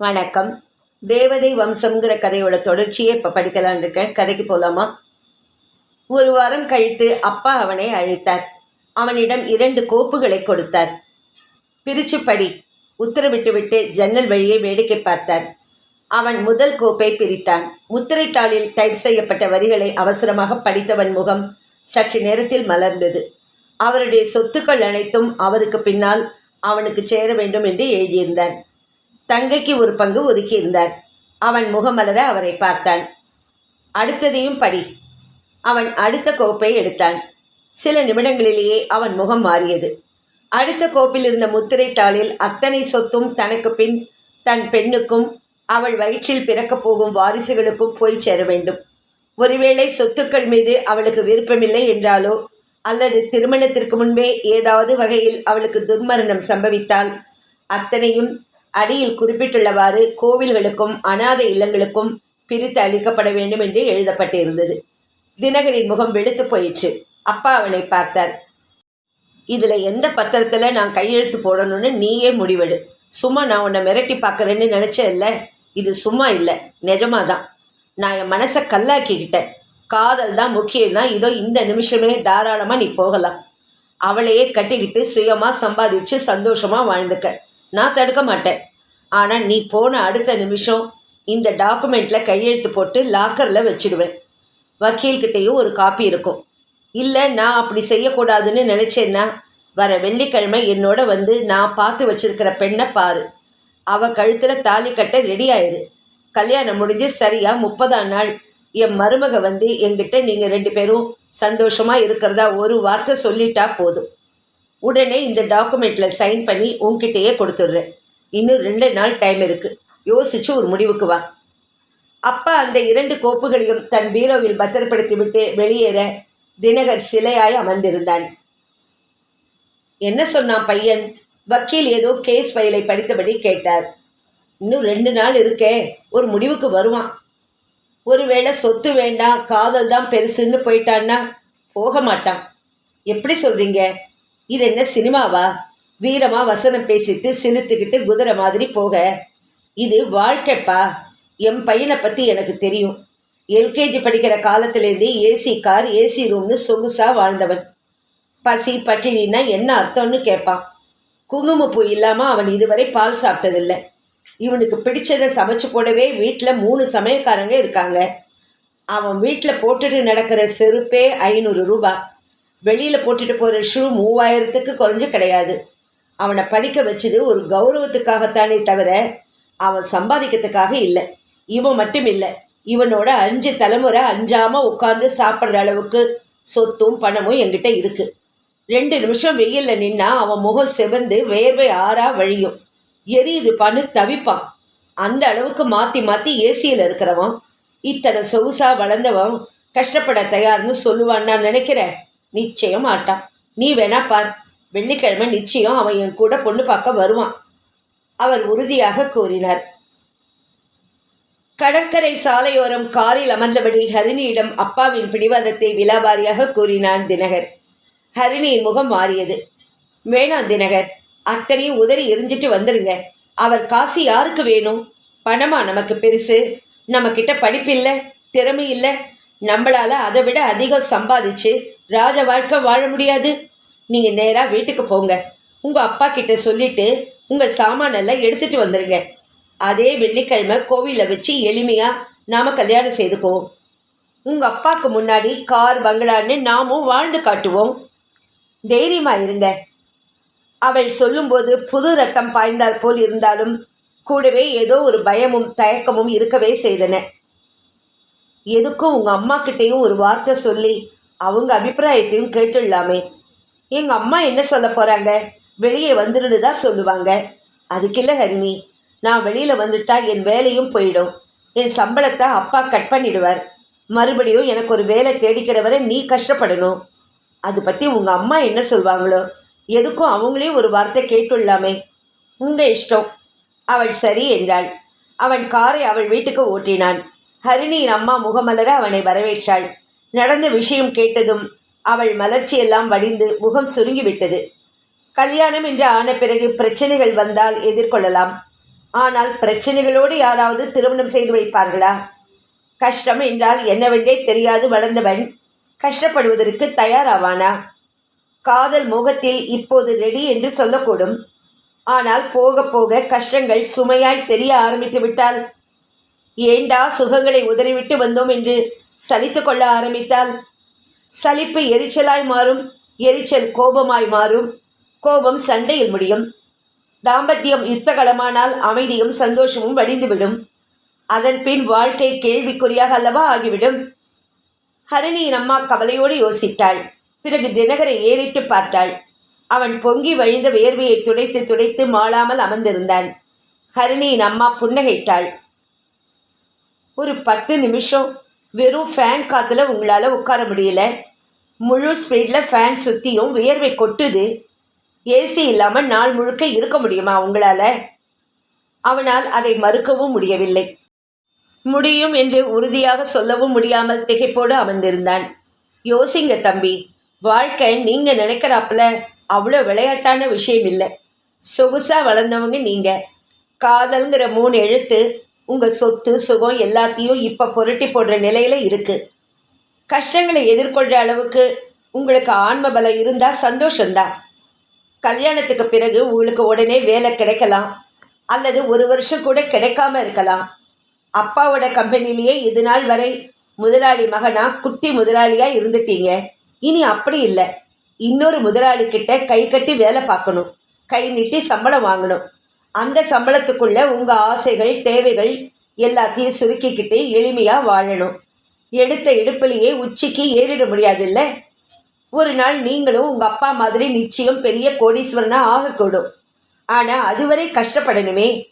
வணக்கம். தேவதை வம்சம்ங்கிற கதையோட தொடர்ச்சியை இப்போ படிக்கலான்னு இருக்கேன். கதைக்கு போகலாமா ஒரு வாரம் கழித்து அப்பா அவனை அழைத்தார். அவனிடம் இரண்டு கோப்புகளை கொடுத்தார். பிரிச்சு படி. உத்தரவிட்டு விட்டு ஜன்னல் வழியே வேடிக்கை பார்த்தார். அவன் முதல் கோப்பை பிரித்தான். முத்திரைத்தாளில் டைப் செய்யப்பட்ட வரிகளை அவசரமாக படித்தவன் முகம் சற்று நேரத்தில் மலர்ந்தது. அவருடைய சொத்துக்கள் அனைத்தும் அவருக்கு பின்னால் அவனுக்கு சேர வேண்டும் என்று எழுதியிருந்தார். தங்கைக்கு ஒரு பங்கு ஒதுக்கியிருந்தார். அவன் முகமலர அவரை பார்த்தான். அடுத்ததையும் படி. அவன் அடுத்த கோப்பை எடுத்தான். சில நிமிடங்களிலேயே அவன் முகம் மாறியது. அடுத்த கோப்பில் இருந்த முத்திரை தாளில் அத்தனை சொத்தும் தனக்கு பின் தன் பெண்ணுக்கும் அவள் வயிற்றில் பிறக்கப் போகும் வாரிசுகளுக்கும் போய் சேர வேண்டும். ஒருவேளை சொத்துக்கள் மீது அவளுக்கு விருப்பமில்லை என்றாலோ அல்லது திருமணத்திற்கு முன்பே ஏதாவது வகையில் அவளுக்கு துர்மரணம் சம்பவித்தால் அத்தனையும் அடியில் குறிப்பிட்டுள்ளவாறு கோவில்களுக்கும் அனாதை இல்லங்களுக்கும் பிரித்து அளிக்கப்பட வேண்டும் என்று எழுதப்பட்டிருந்தது. தினகரின் முகம் வெளுத்து போயிற்று. அப்பா அவனை பார்த்தார். இதில் எந்த பத்திரத்தில் நான் கையெழுத்து போடணும்னு நீயே முடிவெடு. சும்மா நான் உன்னை மிரட்டி பார்க்குறேன்னு இல்லை இது சும்மா இல்லை நிஜமாதான். நான் என் மனசை கல்லாக்கிக்கிட்டேன். காதல் தான் முக்கியம்னா இதோ இந்த நிமிஷமே தாராளமாக நீ போகலாம். அவளையே கட்டிக்கிட்டு சுயமாக சம்பாதிச்சு சந்தோஷமாக வாழ்ந்துக்க. நான் தடுக்க மாட்டேன். ஆனால் நீ போன அடுத்த நிமிஷம் இந்த டாக்குமெண்ட்டில் கையெழுத்து போட்டு லாக்கரில் வச்சிடுவேன். வக்கீல்கிட்டேயும் ஒரு காப்பி இருக்கும். இல்லை நான் அப்படி செய்யக்கூடாதுன்னு நினச்சேன்னா வர வெள்ளிக்கிழமை என்னோட வந்து நான் பார்த்து வச்சிருக்கிற பெண்ணை பாரு. அவ கழுத்தில் தாலி கட்ட ரெடி ஆயிரு. கல்யாணம் முடிஞ்சு சரியாக முப்பதாம் நாள். என் மருமக வந்து என்கிட்ட நீங்கள் ரெண்டு பேரும் சந்தோஷமாக இருக்கிறதா ஒரு வார்த்தை சொல்லிட்டா போதும். உடனே இந்த டாக்குமெண்ட்டில் சைன் பண்ணி உன்கிட்டயே கொடுத்துட்றேன். இன்னும் ரெண்டு நாள் டைம் இருக்குது யோசிச்சு ஒரு முடிவுக்கு வா. அப்பா அந்த இரண்டு கோப்புகளையும் தன் பீரோவில் பத்திரப்படுத்திவிட்டு வெளியேற தினகர் சிலையாய் அமர்ந்திருந்தான். என்ன சொன்னான் பையன்? வக்கீல் ஏதோ கேஸ் ஃபைலை படித்தபடி கேட்டார். இன்னும் ரெண்டு நாள் இருக்கே ஒரு முடிவுக்கு வருவான். ஒருவேளை சொத்து வேண்டாம் காதல் தான் பெருசுன்னு போயிட்டான்னா போக மாட்டான். எப்படி சொல்கிறீங்க இது என்ன சினிமாவா? வீரமாக வசனம் பேசிட்டு சிலுத்துக்கிட்டு குதிரை மாதிரி போக. இது வாழ்க்கைப்பா. என் பையனை பற்றி எனக்கு தெரியும். எல்கேஜி படிக்கிற காலத்துலேருந்தே ஏசி கார் ஏசி ரூம்னு சொகுசாக வாழ்ந்தவன். பசி பட்டினின்னா என்ன அர்த்தம்னு கேட்பான் குங்குமப்பூ இல்லாமல் அவன் இதுவரை பால் சாப்பிட்டதில்லை. இவனுக்கு பிடிச்சதை சமைச்சு போடவே வீட்டில் மூணு சமயக்காரங்க இருக்காங்க. அவன் வீட்டில் போட்டுட்டு நடக்கிற செருப்பே ஐநூறு ரூபா. வெளியில் போட்டுட்டு போகிற ஷூ மூவாயிரத்துக்கு குறைஞ்சு கிடையாது. அவனை படிக்க வச்சது ஒரு கௌரவத்துக்காகத்தானே தவிர அவன் சம்பாதிக்கிறதுக்காக இல்லை. இவன் மட்டும் இல்லை. இவனோட அஞ்சு தலைமுறை அஞ்சாமல் உட்காந்து சாப்பிட்ற அளவுக்கு சொத்தும் பணமும் என்கிட்ட இருக்குது ரெண்டு நிமிஷம் வெயிலில் நின்னா அவன் முகம் செவந்து வேர்வை ஆறா வழியும். எரியுது பண்ணு தவிப்பான். அந்த அளவுக்கு மாற்றி மாற்றி ஏசியில் இருக்கிறவன். இத்தனை சொகுசாக வளர்ந்தவன் கஷ்டப்பட தயார்னு சொல்லுவான் நான் நினைக்கிறேன். நிச்சயம் மாட்டான் நீ வேணா பார். வெள்ளிக்கிழமை நிச்சயம் அவன் என் கூட பொண்ணு பார்க்க வருவான். அவர் உறுதியாக கூறினார். கடற்கரை சாலையோரம் காரில் அமர்ந்தபடி ஹரிணியிடம் அப்பாவின் பிடிவாதத்தை விலாபாரியாக கூறினான் தினகர். ஹரிணியின் முகம் மாறியது. வேணாம் தினகர். அத்தனையும் உதறி எரிஞ்சிட்டு வந்துருங்க. அவர் காசு யாருக்கு வேணும்? பணமா நமக்கு பெருசு? நம்மக்கிட்ட படிப்பில்லை? திறமை இல்லை நம்மளால் அதை விட அதிகம் சம்பாதிச்சு ராஜ வாழ்க்கை வாழ முடியாது. நீங்கள் நேராக வீட்டுக்கு போங்க. உங்கள் அப்பா கிட்ட சொல்லிட்டு உங்கள் சாமானெல்லாம் எடுத்துகிட்டு வந்துடுங்க அதே வெள்ளிக்கிழமை கோவிலில் வச்சு எளிமையாக நாம் கல்யாணம் செய்துக்குவோம். உங்கள் அப்பாவுக்கு முன்னாடி கார் பங்களான்னு நாமும் வாழ்ந்து காட்டுவோம். தைரியமாக இருங்க. அவள் சொல்லும்போது புது ரத்தம் பாய்ந்தாற் போல் இருந்தாலும் கூடவே ஏதோ ஒரு பயமும் தயக்கமும் இருக்கவே செய்தன. எதுக்கும் உங்கள் அம்மா கிட்டேயும் ஒரு வார்த்தை சொல்லி அவங்க அபிப்பிராயத்தையும் கேட்டுடலாமே. எங்கள் அம்மா என்ன சொல்ல போகிறாங்க வெளியே வந்துடுன்னு தான் சொல்லுவாங்க. அதுக்கில்ல ஹரிணி நான் வெளியில் வந்துட்டா என் வேலையும் போயிடும். என் சம்பளத்தை அப்பா கட் பண்ணிடுவார். மறுபடியும் எனக்கு ஒரு வேலை தேடிக்கிற வரை நீ கஷ்டப்படணும். அது பற்றி உங்கள் அம்மா என்ன சொல்வாங்களோ? எதுக்கும் அவங்களையும் ஒரு வார்த்தை கேட்டுள்ளாமே உங்கள் இஷ்டம். அவள் சரி என்றாள். அவன் காரை அவள் வீட்டுக்கு ஓட்டினான். ஹரிணியின் அம்மா முகமலர அவனை வரவேற்றாள். நடந்த விஷயம் கேட்டதும் அவள் மலர்ச்சியெல்லாம் வடிந்து முகம் சுருங்கிவிட்டது. கல்யாணம் என்று ஆன பிறகு பிரச்சனைகள் வந்தால் எதிர்கொள்ளலாம். ஆனால் பிரச்சனைகளோடு யாராவது திருமணம் செய்து வைப்பார்களா? கஷ்டம் என்றால் என்னவென்றே தெரியாது வளர்ந்தவன். கஷ்டப்படுவதற்கு தயாராவானா? காதல் முகத்தில் இப்போது ரெடி என்று சொல்லக்கூடும். ஆனால் போக போக கஷ்டங்கள் சுமையாய் தெரிய ஆரம்பித்து விட்டால் ஏண்டா சுகங்களை உதறிவிட்டு வந்தோம் என்று சலித்து கொள்ள ஆரம்பித்தால் சலிப்பு எரிச்சலாய் மாறும் எரிச்சல் கோபமாய் மாறும். கோபம் சண்டையில் முடியும். தாம்பத்தியம் யுத்தகலமானால் அமைதியும் சந்தோஷமும் வழிந்துவிடும். அதன் பின் வாழ்க்கை கேள்விக்குறியாக அல்லவா ஆகிவிடும். ஹரிணியின் அம்மா கவலையோடு யோசித்தாள். பிறகு தினகரை ஏறிட்டு பார்த்தாள். அவன் பொங்கி வழிந்த வேர்வையை துடைத்து துடைத்து மாளாமல் அமர்ந்திருந்தான். ஹரிணியின் அம்மா புன்னகைத்தாள். ஒரு பத்து நிமிஷம் வெறும் ஃபேன் காத்துல உங்களால் உட்கார முடியல. முழு ஸ்பீடில் ஃபேன் சுற்றியும் வியர்வை கொட்டுது. ஏசி இல்லாமல் நாள் முழுக்க இருக்க முடியுமா உங்களால்? அவனால் அதை மறுக்கவும் முடியவில்லை. முடியும் என்று உறுதியாக சொல்லவும் முடியாமல் திகைப்போடு அமர்ந்திருந்தான். யோசிங்க தம்பி வாழ்க்கை நீங்கள் நினைக்கிறாப்புல அவ்வளோ விளையாட்டான விஷயம் இல்லை. சொகுசாக வளர்ந்தவங்க நீங்கள் காதல்ங்கிற மூணு எழுத்து உங்கள் சொத்து சுகம் எல்லாத்தையும் இப்போ புரட்டி போடுற நிலையில் இருக்குது கஷ்டங்களை எதிர்கொள்கிற அளவுக்கு உங்களுக்கு ஆன்ம பலம் இருந்தால் சந்தோஷந்தான் கல்யாணத்துக்கு பிறகு உங்களுக்கு உடனே வேலை கிடைக்கலாம். அல்லது ஒரு வருஷம் கூட கிடைக்காம இருக்கலாம். அப்பாவோட கம்பெனிலேயே இது நாள் வரை முதலாளி மகனா குட்டி முதலாளியாக இருந்துட்டீங்க. இனி அப்படி இல்லை. இன்னொரு முதலாளிக்கிட்ட கை கட்டி வேலை பார்க்கணும். கை நீட்டி சம்பளம் வாங்கணும். அந்த சம்பளத்துக்குள்ள உங்கள் ஆசைகள் தேவைகள் எல்லாத்தையும் சுருக்கிக்கிட்டு எளிமையாக வாழணும். எடுத்த இடுப்பிலேயே உச்சிக்கு ஏறிட முடியாதுல்ல? ஒரு நாள் நீங்களும் உங்கள் அப்பா மாதிரி நிச்சயம் பெரிய கோடீஸ்வரனாக ஆகக்கூடும். ஆனால் அதுவரை கஷ்டப்படணுமே.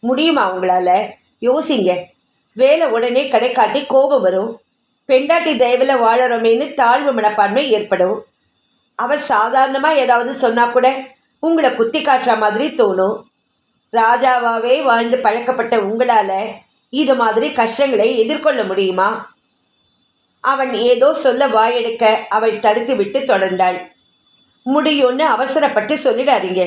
முடியுமா உங்களால்? யோசிங்க. வேலை உடனே கடைக்காட்டி கோபம் வரும். பெண்டாட்டி தயவில் வாழறோமேன்னு தாழ்வு மனப்பான்மை ஏற்படும். அவ சாதாரணமாக ஏதாவது சொன்னால் கூட உங்களை குத்தி காட்டுற மாதிரி தோணும். ராஜாவாகவே வாழ்ந்து பழக்கப்பட்ட உங்களால் இது மாதிரி கஷ்டங்களை எதிர்கொள்ள முடியுமா? அவன் ஏதோ சொல்ல வாயெடுக்க அவள் தடுத்து விட்டு தொடர்ந்தாள். முடியும்னு அவசரப்பட்டு சொல்லிடாதீங்க.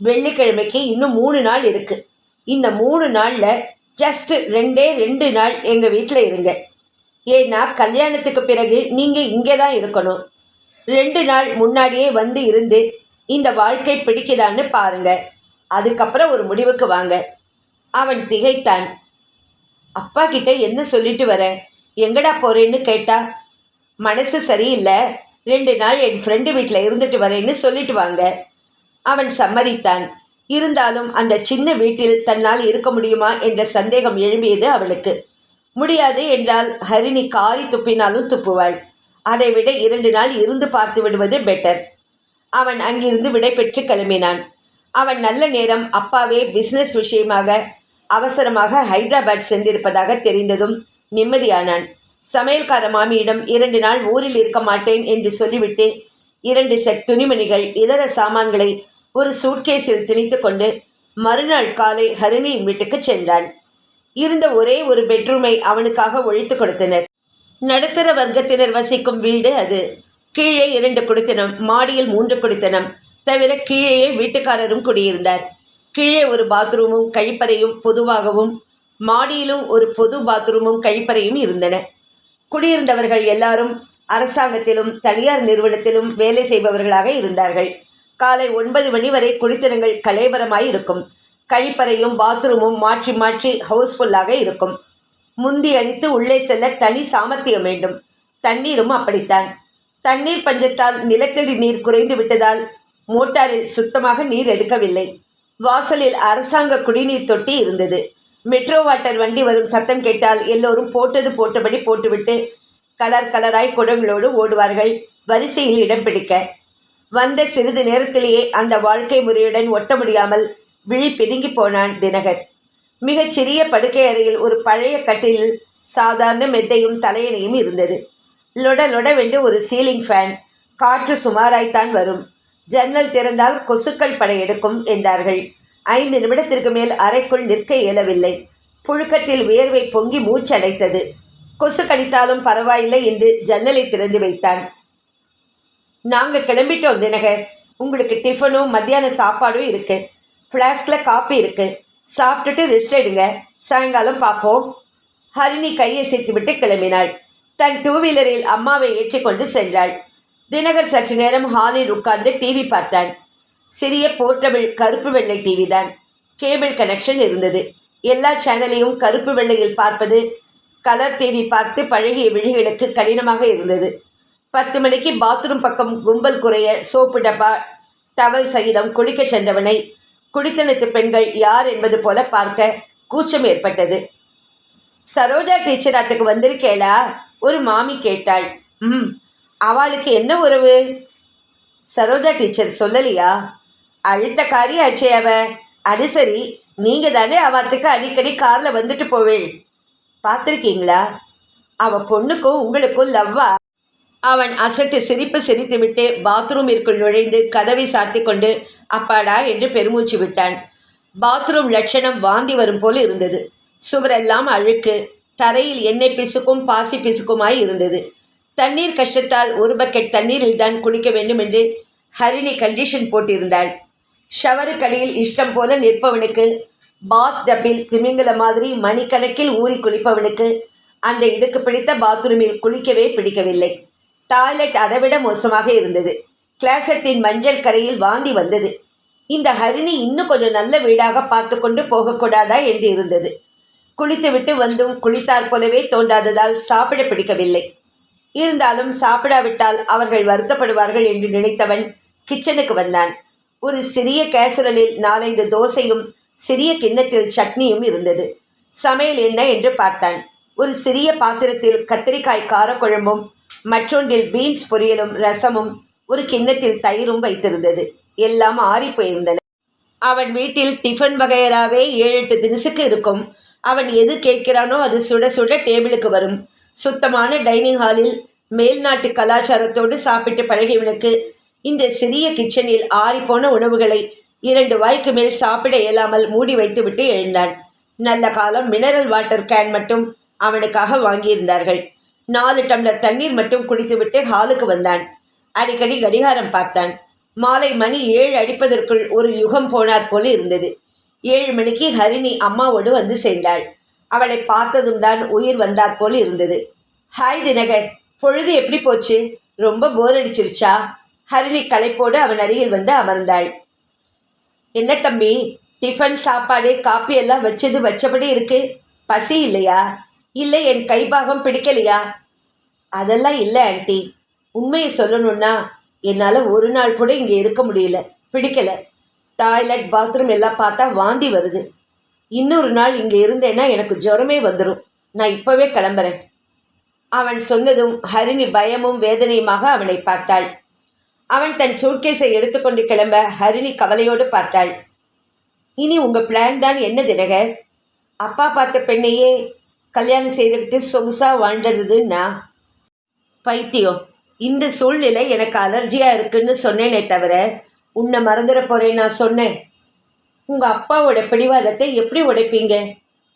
வெள்ளிக்கிழமைக்கு இன்னும் மூணு நாள் இருக்கு. இந்த மூணு நாளில் ஜஸ்ட் ரெண்டே ரெண்டு நாள் எங்கள் வீட்டில் இருங்க. ஏன்னா கல்யாணத்துக்கு பிறகு நீங்கள் இங்கே தான் இருக்கணும். ரெண்டு நாள் முன்னாடியே வந்து இருந்து இந்த வாழ்க்கை பிடிக்குதான்னு பாருங்கள் அதுக்கப்புறம் ஒரு முடிவுக்கு வாங்க. அவன் திகைத்தான். அப்பா கிட்ட என்ன சொல்லிட்டு வர? எங்கடா போறேன்னு கேட்டா மனசு சரியில்லை. ரெண்டு நாள் என் ஃப்ரெண்டு வீட்டில் இருந்துட்டு வரேன்னு சொல்லிட்டு வாங்க. அவன் சம்மதித்தான். இருந்தாலும் அந்த சின்ன வீட்டில் தன்னால் இருக்க முடியுமா என்ற சந்தேகம் எழும்பியது அவளுக்கு. முடியாது என்றால் ஹரிணி காரி துப்பினாலும் துப்புவாள். அதைவிட இரண்டு நாள் இருந்து பார்த்து விடுவது பெட்டர் அவன் அங்கிருந்து விடை பெற்று கிளம்பினான். அவன் நல்ல நேரம் அப்பாவே பிசினஸ் விஷயமாக அவசரமாக ஹைதராபாத் சென்றிருப்பதாக தெரிந்ததும் நிம்மதியானான். சமையல்கார மாமியிடம் இரண்டு நாள் ஊரில் இருக்க மாட்டேன் என்று சொல்லிவிட்டு இரண்டு செட் துணிமணிகள் இதர சாமான்களை ஒரு சூட்கேஸில் திணித்து கொண்டு மறுநாள் காலை ஹரிணியின் வீட்டுக்கு சென்றான். இருந்த ஒரே ஒரு பெட்ரூமை அவனுக்காக ஒழித்து கொடுத்தனர். நடுத்தர வர்க்கத்தினர் வசிக்கும் வீடு அது. கீழே இரண்டு குடித்தனம் மாடியில் மூன்று குடித்தனம். தவிர கீழேயே வீட்டுக்காரரும் குடியிருந்தார். கீழே ஒரு பாத்ரூமும் கழிப்பறையும் பொதுவாகவும் மாடியிலும் ஒரு பொது பாத்ரூமும் கழிப்பறையும் இருந்தன. குடியிருந்தவர்கள் எல்லாரும் அரசாங்கத்திலும் தனியார் நிறுவனத்திலும் வேலை செய்பவர்களாக இருந்தார்கள். காலை ஒன்பது மணி வரை குடித்தனங்கள் கலைபரமாய் இருக்கும். கழிப்பறையும் பாத்ரூமும் மாற்றி மாற்றி ஹவுஸ்ஃபுல்லாக இருக்கும். முந்தி அடித்து உள்ளே செல்ல தனி சாமர்த்தியம் வேண்டும். தண்ணீரும் அப்படித்தான். தண்ணீர் பஞ்சத்தால் நிலத்தடி நீர் குறைந்து விட்டதால் மோட்டாரில் சுத்தமாக நீர் எடுக்கவில்லை. வாசலில் அரசாங்க குடிநீர் தொட்டி இருந்தது. மெட்ரோ வாட்டர் வண்டி வரும் சத்தம் கேட்டால் எல்லோரும் போட்டது போட்டபடி போட்டுவிட்டு கலர் கலராய் குடங்களோடு ஓடுவார்கள். வரிசையில் இடம் பிடிக்க. வந்த சிறிது நேரத்திலேயே அந்த வாழ்க்கை முறையுடன் ஒட்ட முடியாமல் விழி பிதுங்கி போனான் தினகர். மிகச் சிறிய படுக்கை அறையில் ஒரு பழைய கட்டிலில் சாதாரண மெத்தையும் தலையணையும் இருந்தது. லொட லொடவென்று ஒரு சீலிங் ஃபேன். காற்று சுமாராய்த்தான் வரும். ஜன்னல் திறந்தால் கொசுக்கள் படையெடுக்கும் என்றார்கள். ஐந்து நிமிடத்திற்கு மேல் அறைக்குள் நிற்க இயலவில்லை. புழுக்கத்தில் வியர்வை பொங்கி மூச்சடைத்தது. கொசு கடித்தாலும் பரவாயில்லை என்று ஜன்னலை திறந்து வைத்தான். நாங்கள் கிளம்பிட்டோம் தினகர். உங்களுக்கு டிஃபனும் மத்தியான சாப்பாடும் இருக்கு. ஃப்ளாஸ்கில் காப்பி இருக்கு. சாப்பிட்டுட்டு ரெஸ்ட் எடுங்க. சாயங்காலம் பார்ப்போம் ஹரிணி கையை விட்டு கிளம்பினாள். தன் டூ வீலரில் அம்மாவை ஏற்றிக்கொண்டு சென்றாள். தினகர் சற்று நேரம் ஹாலில் உட்கார்ந்து டிவி பார்த்தான். சிறிய போர்ட்டபிள் கருப்பு வெள்ளை டிவி தான். கேபிள் கனெக்ஷன் இருந்தது. எல்லா சேனலையும் கருப்பு வெள்ளையில் பார்ப்பது கலர் டிவி பார்த்து பழகிய விழிகளுக்கு கடினமாக இருந்தது. பத்து மணிக்கு பாத்ரூம் பக்கம் கும்பல் குறைய சோப்பு டப்பா டவல் சகிதம் குளிக்கச் சென்றவனை குடித்தனத்து பெண்கள் யார் என்பது போல பார்க்க கூச்சம் ஏற்பட்டது. சரோஜா டீச்சர் அத்துக்கு வந்திருக்கேளா? ஒரு மாமி கேட்டாள். ம் அவளுக்கு என்ன உறவு? சரோஜா டீச்சர் சொல்லலையா? அழுத்த ஆச்சே அவ. அது சரி நீங்க தானே அவத்துக்கு அடிக்கடி கார்ல வந்துட்டு போவேள். பார்த்துருக்கீங்களா? அவ பொண்ணுக்கும் உங்களுக்கும் லவ்வா? அவன் அசட்டு சிரிப்பு சிரித்துவிட்டு பாத்ரூமிற்குள் நுழைந்து கதவை சாத்தி கொண்டு அப்பாடா என்று பெருமூச்சு விட்டான். பாத்ரூம் லட்சணம் வாந்தி வரும் போல் இருந்தது. சுவரெல்லாம் அழுக்கு தரையில் எண்ணெய் பிசுக்கும் பாசி பிசுக்குமாய் இருந்தது. தண்ணீர் கஷ்டத்தால் ஒரு பக்கெட் தண்ணீரில் தான் குளிக்க வேண்டும் என்று ஹரிணி கண்டிஷன் போட்டிருந்தாள். ஷவருக்கடியில் இஷ்டம் போல நிற்பவனுக்கு பாத் டப்பில் திமிங்கல மாதிரி மணிக்கணக்கில் ஊறி குளிப்பவனுக்கு அந்த இடுக்கு பிடித்த பாத்ரூமில் குளிக்கவே பிடிக்கவில்லை. டாய்லெட் அதைவிட மோசமாக இருந்தது. கிளாசட்டின் மஞ்சள் கரையில் வாந்தி வந்தது. இந்த ஹரிணி இன்னும் கொஞ்சம் நல்ல வீடாக பார்த்து கொண்டு போகக்கூடாதா என்று இருந்தது. குளித்துவிட்டு வந்தும் குளித்தார் போலவே தோன்றாததால் சாப்பிட பிடிக்கவில்லை. இருந்தாலும் சாப்பிடாவிட்டால் அவர்கள் வருத்தப்படுவார்கள் என்று நினைத்தவன் கிச்சனுக்கு வந்தான். ஒரு சிறிய கேசரலில் நாலைந்து தோசையும் சிறிய கிண்ணத்தில் சட்னியும் இருந்தது. சமையல் என்ன என்று பார்த்தான். ஒரு சிறிய பாத்திரத்தில் கத்திரிக்காய் காரக்குழம்பும் மற்றொன்றில் பீன்ஸ் பொரியலும் ரசமும் ஒரு கிண்ணத்தில் தயிரும் வைத்திருந்தது. எல்லாம் ஆறி போயிருந்தன. அவன் வீட்டில் டிஃபன் வகையராகவே ஏழு எட்டு தினசுக்கு இருக்கும். அவன் எது கேட்கிறானோ அது சுட சுட டேபிளுக்கு வரும். சுத்தமான டைனிங் ஹாலில் மேல்நாட்டு கலாச்சாரத்தோடு சாப்பிட்டு பழகியவனுக்கு இந்த சிறிய கிச்சனில் ஆறிப்போன உணவுகளை இரண்டு வாய்க்கு மேல் சாப்பிட இயலாமல் மூடி வைத்துவிட்டு எழுந்தான். நல்ல காலம் மினரல் வாட்டர் கேன் மட்டும் அவனுக்காக வாங்கியிருந்தார்கள். நாலு டம்ளர் தண்ணீர் மட்டும் குடித்துவிட்டு ஹாலுக்கு வந்தான். அடிக்கடி கடிகாரம் பார்த்தான். மாலை மணி ஏழு அடிப்பதற்குள் ஒரு யுகம் போனாற் போல இருந்தது. ஏழு மணிக்கு ஹரிணி அம்மாவோடு வந்து சேர்ந்தாள். அவளை பார்த்ததும் தான் உயிர் வந்தாற் போல் இருந்தது. ஹாய் தினகர் பொழுது எப்படி போச்சு? ரொம்ப போர் அடிச்சிருச்சா? ஹரிணி களைப்போடு அவன் அருகில் வந்து அமர்ந்தாள். என்ன தம்பி டிஃபன் சாப்பாடு காப்பி எல்லாம் வச்சது வச்சபடி இருக்கு? பசி இல்லையா? இல்லை என் கைபாகம் பிடிக்கலையா? அதெல்லாம் இல்லை ஆண்டி. உண்மையை சொல்லணும்னா என்னால் ஒரு நாள் கூட இங்கே இருக்க முடியல பிடிக்கல. டாய்லெட் பாத்ரூம் எல்லாம் பார்த்தா வாந்தி வருது. இன்னொரு நாள் இங்கே இருந்தேன்னா எனக்கு ஜுரமே வந்துடும் நான் இப்போவே கிளம்புறேன். அவன் சொன்னதும் ஹரிணி பயமும் வேதனையுமாக அவனை பார்த்தாள். அவன் தன் சூட்கேஸை எடுத்துக்கொண்டு கிளம்ப ஹரிணி கவலையோடு பார்த்தாள். இனி உங்கள் பிளான் தான் என்ன தினகர்? அப்பா பார்த்த பெண்ணையே கல்யாணம் செய்துக்கிட்டு சொகுசாக வாழ்ந்துடுதுன்னா? பைத்தியம். இந்த சூழ்நிலை எனக்கு அலர்ஜியாக இருக்குன்னு சொன்னேனே தவிர உன்னை மறந்துட போகிறேன் நான் சொன்னேன். உங்கள் அப்பாவோட பிடிவாதத்தை எப்படி உடைப்பீங்க?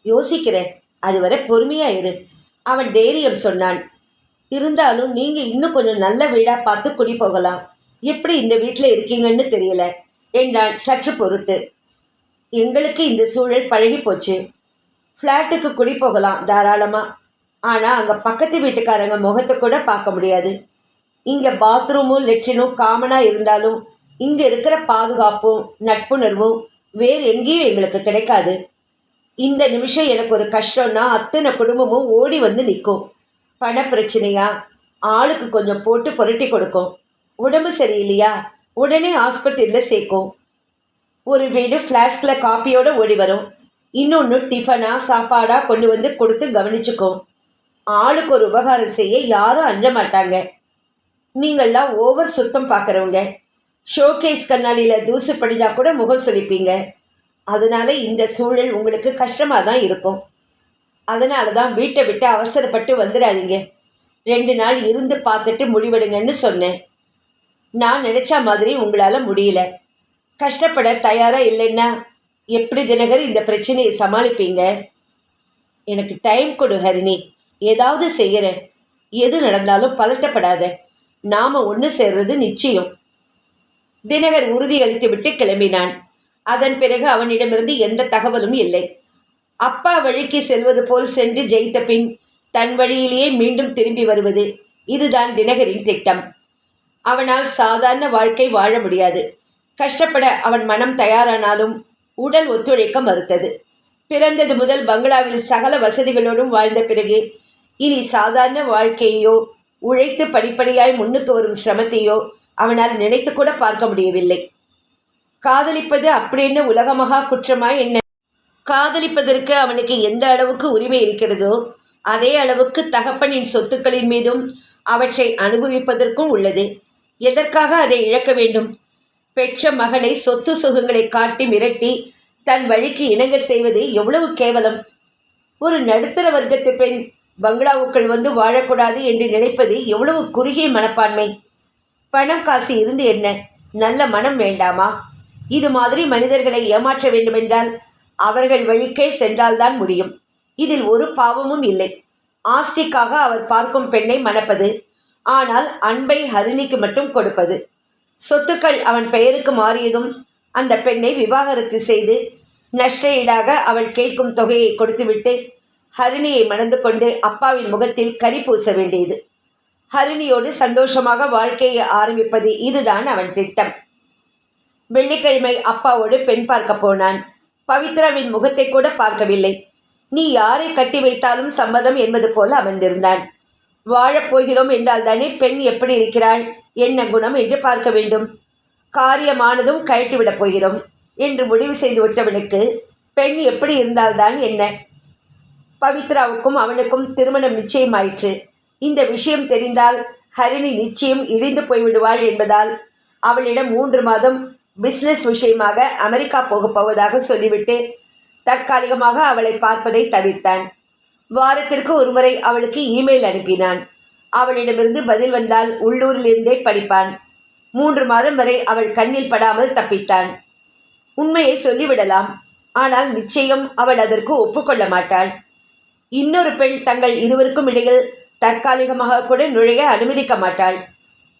யோசிக்கிறேன் அதுவரை பொறுமையா இரு. அவன் தைரியம் சொன்னான். இருந்தாலும் நீங்கள் இன்னும் கொஞ்சம் நல்ல வீடாக பார்த்து குடி போகலாம். எப்படி இந்த வீட்டில் இருக்கீங்கன்னு தெரியல என்றான் சற்று பொறுத்து. எங்களுக்கு இந்த சூழல் பழகி போச்சு. ஃப்ளாட்டுக்கு குடி போகலாம் தாராளமாக ஆனால் அங்கே பக்கத்து வீட்டுக்காரங்க முகத்தை கூட பார்க்க முடியாது. இங்கே பாத்ரூமும் லெட்ரினும் காமனாக இருந்தாலும் இங்கே இருக்கிற பாதுகாப்பும் நட்புணர்வும் வேறு எங்கேயும் எங்களுக்கு கிடைக்காது. இந்த நிமிஷம் எனக்கு ஒரு கஷ்டம்னா அத்தனை குடும்பமும் ஓடி வந்து நிற்கும். பண பிரச்சனையா? ஆளுக்கு கொஞ்சம் போட்டு புரட்டி கொடுக்கும். உடம்பு சரியில்லையா? உடனே ஆஸ்பத்திரியில் சேர்க்கும். ஒரு வீடு ஃப்ளாஸ்கில் காப்பியோடு ஓடி வரும். இன்னொன்று டிஃபனா சாப்பாடாக கொண்டு வந்து கொடுத்து கவனிச்சுக்கும். ஆளுக்கு ஒரு உபகாரம் செய்ய யாரும் அஞ்ச மாட்டாங்க. நீங்கள்லாம் ஓவர் சுத்தம் பார்க்குறவங்க ஷோகேஸ் கண்ணாடியில் தூசு படிஞ்சா கூட முகம் சொலிப்பீங்க அதனால இந்த சூழல் உங்களுக்கு கஷ்டமாக தான் இருக்கும். அதனால தான் வீட்டை விட்டு அவசரப்பட்டு வந்துடாதீங்க. ரெண்டு நாள் இருந்து பார்த்துட்டு முடிவெடுங்கன்னு சொன்னேன். நான் நினச்ச மாதிரி உங்களால் முடியல. கஷ்டப்பட தயாராக இல்லைன்னா எப்படி தினகர் இந்த பிரச்சனையை சமாளிப்பீங்க? எனக்கு டைம் கொடு ஹரிணி. ஏதாவது செய்கிறேன் எது நடந்தாலும் பதட்டப்படாத. நாம் ஒன்று சேர்றது நிச்சயம். தினகர் உறுதியளித்துவிட்டு கிளம்பினான். அதன் பிறகு அவனிடமிருந்து எந்த தகவலும் இல்லை. அப்பா வழிக்கு செல்வது போல் சென்று ஜெயித்த பின் தன் வழியிலேயே மீண்டும் திரும்பி வருவது இதுதான் தினகரின் திட்டம். அவனால் சாதாரண வாழ்க்கை வாழ முடியாது. கஷ்டப்பட அவன் மனம் தயாரானாலும் உடல் ஒத்துழைக்க மறுத்தது. பிறந்தது முதல் பங்களாவில் சகல வசதிகளோடும் வாழ்ந்த பிறகு இனி சாதாரண வாழ்க்கையோ உழைத்து படிப்படியாய் முன்னுக்கு வரும் சிரமத்தையோ அவனால் நினைத்து கூட பார்க்க முடியவில்லை. காதலிப்பது அப்படின்னு உலகமகா குற்றமா என்ன? காதலிப்பதற்கு அவனுக்கு எந்த அளவுக்கு உரிமை இருக்கிறதோ அதே அளவுக்கு தகப்பனின் சொத்துக்களின் மீதும் அவற்றை அனுபவிப்பதற்கும் உள்ளது. எதற்காக அதை இழக்க வேண்டும்? பெற்ற மகனை சொத்து சுகங்களை காட்டி மிரட்டி தன் வழிக்கு இணங்க செய்வது எவ்வளவு கேவலம்? ஒரு நடுத்தர வர்க்கத்து பெண் பங்களாவுக்குள் வந்து வாழக்கூடாது என்று நினைப்பது எவ்வளவு குறுகிய மனப்பான்மை? பணம் காசு இருந்து என்ன? நல்ல மனம் வேண்டாமா? இது மாதிரி மனிதர்களை ஏமாற்ற வேண்டுமென்றால் அவர்கள் வழிக்கே சென்றால்தான் முடியும். இதில் ஒரு பாவமும் இல்லை. ஆஸ்திக்காக அவர் பார்க்கும் பெண்ணை மணப்பது ஆனால் அன்பை ஹரிணிக்கு மட்டும் கொடுப்பது. சொத்துக்கள் அவன் பெயருக்கு மாறியதும் அந்த பெண்ணை விவாகரத்து செய்து நஷ்டஈடாக அவள் கேட்கும் தொகையை கொடுத்துவிட்டு ஹரிணியை மணந்து கொண்டு அப்பாவின் முகத்தில் கரி பூச வேண்டியது. ஹரிணியோடு சந்தோஷமாக வாழ்க்கையை ஆரம்பிப்பது இதுதான் அவன் திட்டம். வெள்ளிக்கிழமை அப்பாவோடு பெண் பார்க்க போனான். பவித்ராவின் முகத்தை கூட பார்க்கவில்லை. நீ யாரை கட்டி வைத்தாலும் சம்மதம் என்பது போல அமர்ந்திருந்தான். வாழப் போகிறோம் என்றால் தானே பெண் எப்படி இருக்கிறாள்? என்ன குணம் என்று பார்க்க வேண்டும். காரியமானதும் கயற்றிவிடப் போகிறோம் என்று முடிவு செய்து விட்டவனுக்கு பெண் எப்படி இருந்தால்தான் என்ன? பவித்ராவுக்கும் அவனுக்கும் திருமணம் நிச்சயமாயிற்று. இந்த விஷயம் தெரிந்தால் ஹரிணி நிச்சயம் இடிந்து போய்விடுவாள் என்பதால் அவளிடம் மூன்று மாதம் பிஸ்னஸ் விஷயமாக அமெரிக்கா போகப் போவதாக சொல்லிவிட்டு தற்காலிகமாக அவளை பார்ப்பதை தவிர்த்தான். வாரத்திற்கு ஒருமுறை அவளுக்கு இமெயில் அனுப்பினான். அவளிடமிருந்து பதில் வந்தால் உள்ளூரிலிருந்தே படிப்பான். மூன்று மாதம் வரை அவள் கண்ணில் படாமல் தப்பித்தான். உண்மையை சொல்லிவிடலாம். ஆனால் நிச்சயம் அவள் அதற்கு ஒப்புக்கொள்ள மாட்டாள். இன்னொரு பெண் தங்கள் இருவருக்கும் இடையில் தற்காலிகமாக கூட நுழைய அனுமதிக்க மாட்டாள்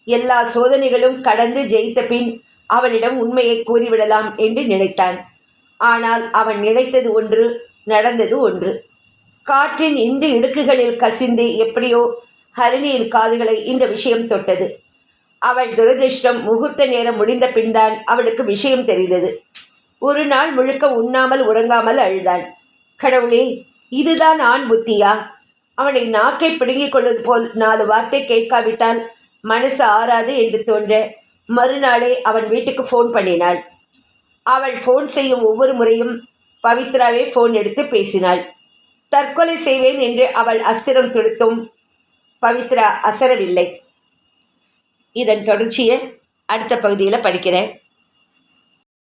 எல்லா சோதனைகளும் கடந்து ஜெயித்த பின் அவளிடம் உண்மையை கூறிவிடலாம் என்று நினைத்தான். ஆனால் அவன் நினைத்தது ஒன்று நடந்தது ஒன்று. காற்றின் இன்று இடுக்குகளில் கசிந்து எப்படியோ ஹரிணியின் காதுகளை இந்த விஷயம் தொட்டது. அவள் துரதிர்ஷ்டம் முகூர்த்த நேரம் முடிந்த பின்தான் அவளுக்கு விஷயம் தெரிந்தது. ஒரு நாள் முழுக்க உண்ணாமல் உறங்காமல் அழுதான் கடவுளே இதுதான் ஆண் புத்தியா? அவனை நாக்கை பிடுங்கிக் கொள்வது போல் நாலு வார்த்தை கேட்காவிட்டால் மனசு ஆறாது என்று தோன்ற மறுநாளே அவன் வீட்டுக்கு ஃபோன் பண்ணினாள். அவள் ஃபோன் செய்யும் ஒவ்வொரு முறையும் பவித்ராவே ஃபோன் எடுத்து பேசினாள். தற்கொலை செய்வேன் என்று அவள் அஸ்திரம் துடுத்தும் பவித்ரா அசரவில்லை. இதன் தொடர்ச்சியை அடுத்த பகுதியில் படிக்கிறேன்.